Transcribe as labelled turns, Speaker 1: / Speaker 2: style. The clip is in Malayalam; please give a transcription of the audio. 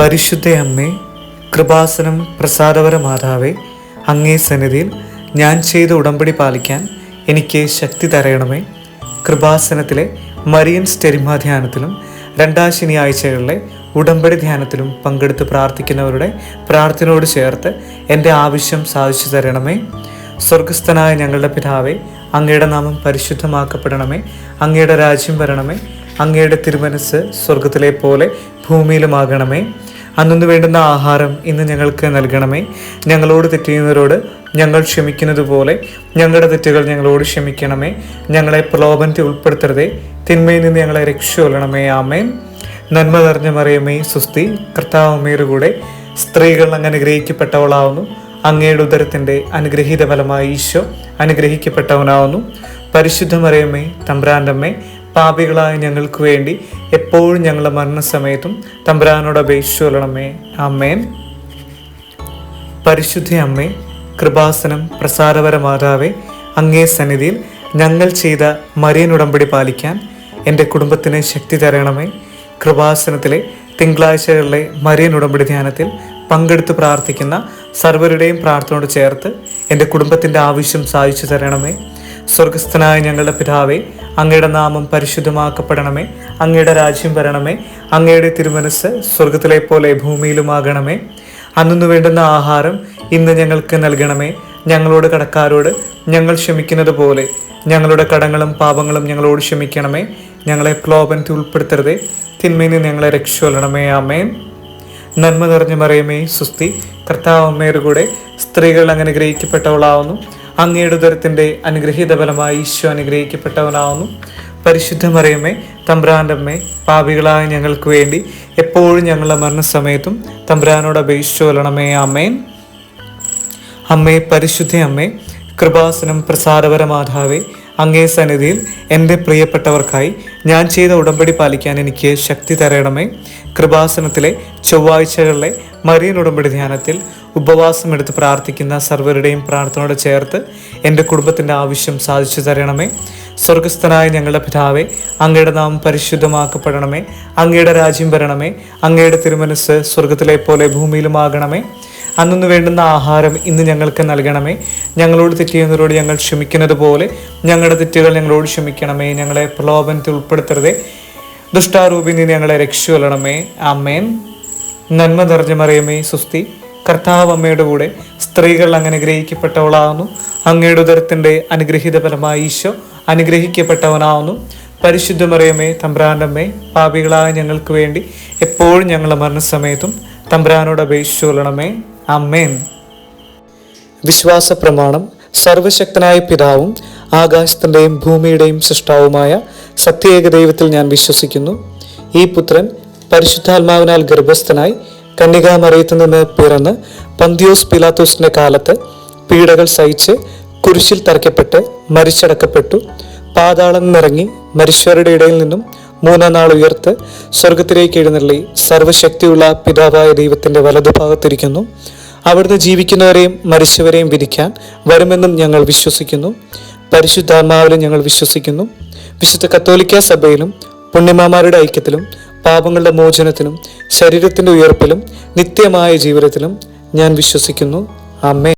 Speaker 1: പരിശുദ്ധ അമ്മേ കൃപാസനം പ്രസാദപര മാതാവേ അങ്ങേ സന്നിധിയിൽ ഞാൻ ചെയ്ത ഉടമ്പടി പാലിക്കാൻ എനിക്ക് ശക്തി തരയണമേ. കൃപാസനത്തിലെ മരിയൻ സ്റ്റെരിമ ധ്യാനത്തിലും രണ്ടാം ശനിയാഴ്ചകളിലെ ഉടമ്പടി ധ്യാനത്തിലും പങ്കെടുത്ത് പ്രാർത്ഥിക്കുന്നവരുടെ പ്രാർത്ഥനയോട് ചേർത്ത് എന്റെ ആവശ്യം സാധിച്ചു തരണമേ. സ്വർഗസ്ഥനായ ഞങ്ങളുടെ പിതാവേ അങ്ങയുടെ നാമം പരിശുദ്ധമാക്കപ്പെടണമേ. അങ്ങയുടെ രാജ്യം വരണമേ. അങ്ങയുടെ തിരുമനസ് സ്വർഗത്തിലെ പോലെ ഭൂമിയിലുമാകണമേ. അന്നു വേണ്ടുന്ന ആഹാരം ഇന്ന് ഞങ്ങൾക്ക് നൽകണമേ. ഞങ്ങളോട് തെറ്റിയുന്നവരോട് ഞങ്ങൾ ക്ഷമിക്കുന്നത് പോലെ ഞങ്ങളുടെ തെറ്റുകൾ ഞങ്ങളോട് ക്ഷമിക്കണമേ. ഞങ്ങളെ പ്രലോഭനത്തിൽ ഉൾപ്പെടുത്തരുതേ. തിന്മയിൽ നിന്ന് ഞങ്ങളെ രക്ഷകൊള്ളണമേ. ആമേൻ. നന്മ നിറഞ്ഞ മറിയമേ സുസ്തി കർത്താവ് കൂടെ സ്ത്രീകൾ അങ്ങ് അനുഗ്രഹിക്കപ്പെട്ടവളാവുന്നു. അങ്ങയുടെ ഉദരത്തിന്റെ അനുഗ്രഹീത ഫലമായി ഈശോ അനുഗ്രഹിക്കപ്പെട്ടവനാവുന്നു. പരിശുദ്ധ മറിയമ്മേ തമ്പ്രാന്റമ്മേ പാപികളായ ഞങ്ങൾക്ക് വേണ്ടി എപ്പോഴും ഞങ്ങളുടെ മരണസമയത്തും തമ്പ്രാനോട് കൊള്ളണമേ അമ്മേൻ പരിശുദ്ധ അമ്മേ കൃപാസനം പ്രസാരപര മാതാവേ അങ്ങേ സന്നിധിയിൽ ഞങ്ങൾ ചെയ്ത മരിയൻ ഉടമ്പടി പാലിക്കാൻ എന്റെ കുടുംബത്തിന് ശക്തി തരണമേ. കൃപാസനത്തിലെ തിങ്കളാഴ്ചകളിലെ മരിയൻ ഉടമ്പടി ധ്യാനത്തിൽ പങ്കെടുത്ത് പ്രാർത്ഥിക്കുന്ന സർവരുടെയും പ്രാർത്ഥനയോട് ചേർത്ത് എന്റെ കുടുംബത്തിന്റെ ആവശ്യം സാധിച്ചു തരണമേ. സ്വർഗസ്ഥനായ ഞങ്ങളുടെ പിതാവേ അങ്ങയുടെ നാമം പരിശുദ്ധമാക്കപ്പെടണമേ. അങ്ങയുടെ രാജ്യം വരണമേ. അങ്ങയുടെ തിരുമനസ് സ്വർഗത്തിലെ പോലെ ഭൂമിയിലുമാകണമേ. അന്നു വേണ്ടുന്ന ആഹാരം ഇന്ന് ഞങ്ങൾക്ക് നൽകണമേ. ഞങ്ങളോട് കടക്കാരോട് ഞങ്ങൾ ക്ഷമിക്കുന്നത് പോലെ. ഞങ്ങളുടെ കടങ്ങളും പാപങ്ങളും ഞങ്ങളോട് ക്ഷമിക്കണമേ. ഞങ്ങളെ പ്ലോപനത്തിൽ ഉൾപ്പെടുത്തരുതേ. തിന്മയിൽ നിന്ന് ഞങ്ങളെ രക്ഷൊല്ലണമേ ആമേൻ. നന്മ നിറഞ്ഞ മറിയമേ സുസ്തി കർത്താവ് അമ്മയുടെ കൂടെ സ്ത്രീകൾ അങ്ങനെ ഗ്രഹിക്കപ്പെട്ടവളാവുന്നു. അങ്ങയുടെ ഉദരത്തിന്റെ അനുഗ്രഹീത ഫലമായി ഈശോ അനുഗ്രഹിക്കപ്പെട്ടവനാവുന്നു. പരിശുദ്ധമറിയമ്മേ തമ്പ്രാന്റമ്മേ പാപികളായ ഞങ്ങൾക്ക് വേണ്ടി എപ്പോഴും ഞങ്ങളുടെ മരണസമയത്തും തമ്പ്രാനോട് അപേക്ഷിച്ചു കൊല്ലണമേ അമ്മേൻ അമ്മേ പരിശുദ്ധ അമ്മേ കൃപാസനം പ്രസാദപര മാതാവേ അങ്ങേ സന്നിധിയിൽ എന്റെ പ്രിയപ്പെട്ടവർക്കായി ഞാൻ ചെയ്ത ഉടമ്പടി പാലിക്കാൻ എനിക്ക് ശക്തി തരണമേ. കൃപാസനത്തിലെ ചൊവ്വാഴ്ചകളിലെ മരിയൻ ഉടമ്പടി ധ്യാനത്തിൽ ഉപവാസം എടുത്ത് പ്രാർത്ഥിക്കുന്ന സർവരുടെയും പ്രാർത്ഥനയോട് ചേർത്ത് എന്റെ കുടുംബത്തിന്റെ ആവശ്യം സാധിച്ചു തരണമേ. സ്വർഗസ്ഥനായ ഞങ്ങളുടെ പിതാവേ അങ്ങയുടെ നാം പരിശുദ്ധമാക്കപ്പെടണമേ. അങ്ങയുടെ രാജ്യം വരണമേ. അങ്ങയുടെ തിരുമനസ് സ്വർഗത്തിലെ പോലെ ഭൂമിയിലുമാകണമേ. അന്നു വേണ്ടുന്ന ആഹാരം ഇന്ന് ഞങ്ങൾക്ക് നൽകണമേ. ഞങ്ങളോട് തെറ്റിയുന്നവരോട് ഞങ്ങൾ ക്ഷമിക്കുന്നത് പോലെ ഞങ്ങളുടെ തെറ്റുകൾ ഞങ്ങളോട് ക്ഷമിക്കണമേ. ഞങ്ങളെ പ്രലോഭനത്തിൽ ഉൾപ്പെടുത്തരുതേ. ദുഷ്ടാരൂപി നീ ഞങ്ങളെ രക്ഷകൊള്ളണമേ അമ്മേൻ നന്മ നിറഞ്ഞ മറിയമേ സുസ്തി കർത്താവ് അമ്മയുടെ കൂടെ സ്ത്രീകൾ അങ്ങനെ ഗ്രഹിക്കപ്പെട്ടവളാകുന്നു അങ്ങയുടെ ഉദരത്തിന്റെ അനുഗ്രഹീത ഫലമായി ഈശോ അനുഗ്രഹിക്കപ്പെട്ടവനാവുന്നു. പരിശുദ്ധ മറിയമേ തമ്പ്രാന്റമ്മേ പാപികളായ ഞങ്ങൾക്ക് വേണ്ടി എപ്പോഴും ഞങ്ങളുടെ മരണസമയത്തും തമ്പ്രാനോട് അപേക്ഷിച്ചു കൊള്ളണമേ. അമ്മേൻ വിശ്വാസ പ്രമാണം സർവശക്തനായ പിതാവും ആകാശത്തിന്റെയും ഭൂമിയുടെയും സൃഷ്ടാവുമായ സത്യേക ദൈവത്തിൽ ഞാൻ വിശ്വസിക്കുന്നു. ഈ പുത്രൻ പരിശുദ്ധാത്മാവിനാൽ ഗർഭസ്ഥനായി കന്യകാമറിയത്തു നിന്ന് പിറന്ന് പന്തിയോസ് പിലാത്തോസിന്റെ കാലത്ത് പീഡകൾ സഹിച്ച് കുരിശിൽ തറയ്ക്കപ്പെട്ട് മരിച്ചടക്കപ്പെട്ടു. പാതാളം നിറങ്ങി മരിച്ചവരുടെ ഇടയിൽ നിന്നും മൂന്നാം നാൾ ഉയർത്ത് സ്വർഗത്തിലേക്ക് എഴുന്നള്ളി സർവശക്തിയുള്ള പിതാവായ ദൈവത്തിന്റെ വലതുഭാഗത്തിരിക്കുന്നു. അവിടുന്ന് ജീവിക്കുന്നവരെയും മരിച്ചവരെയും വിധിക്കാൻ വരുമെന്നും ഞങ്ങൾ വിശ്വസിക്കുന്നു. പരിശുദ്ധാത്മാവിലും ഞങ്ങൾ വിശ്വസിക്കുന്നു. വിശുദ്ധ കത്തോലിക്ക സഭയിലും പുണ്യമാമാരുടെ ഐക്യത്തിലും പാപങ്ങളുടെ മോചനത്തിലും ശരീരത്തിന്റെ ഉയർപ്പിലും നിത്യമായ ജീവിതത്തിലും ഞാൻ വിശ്വസിക്കുന്നു. അമ്മേ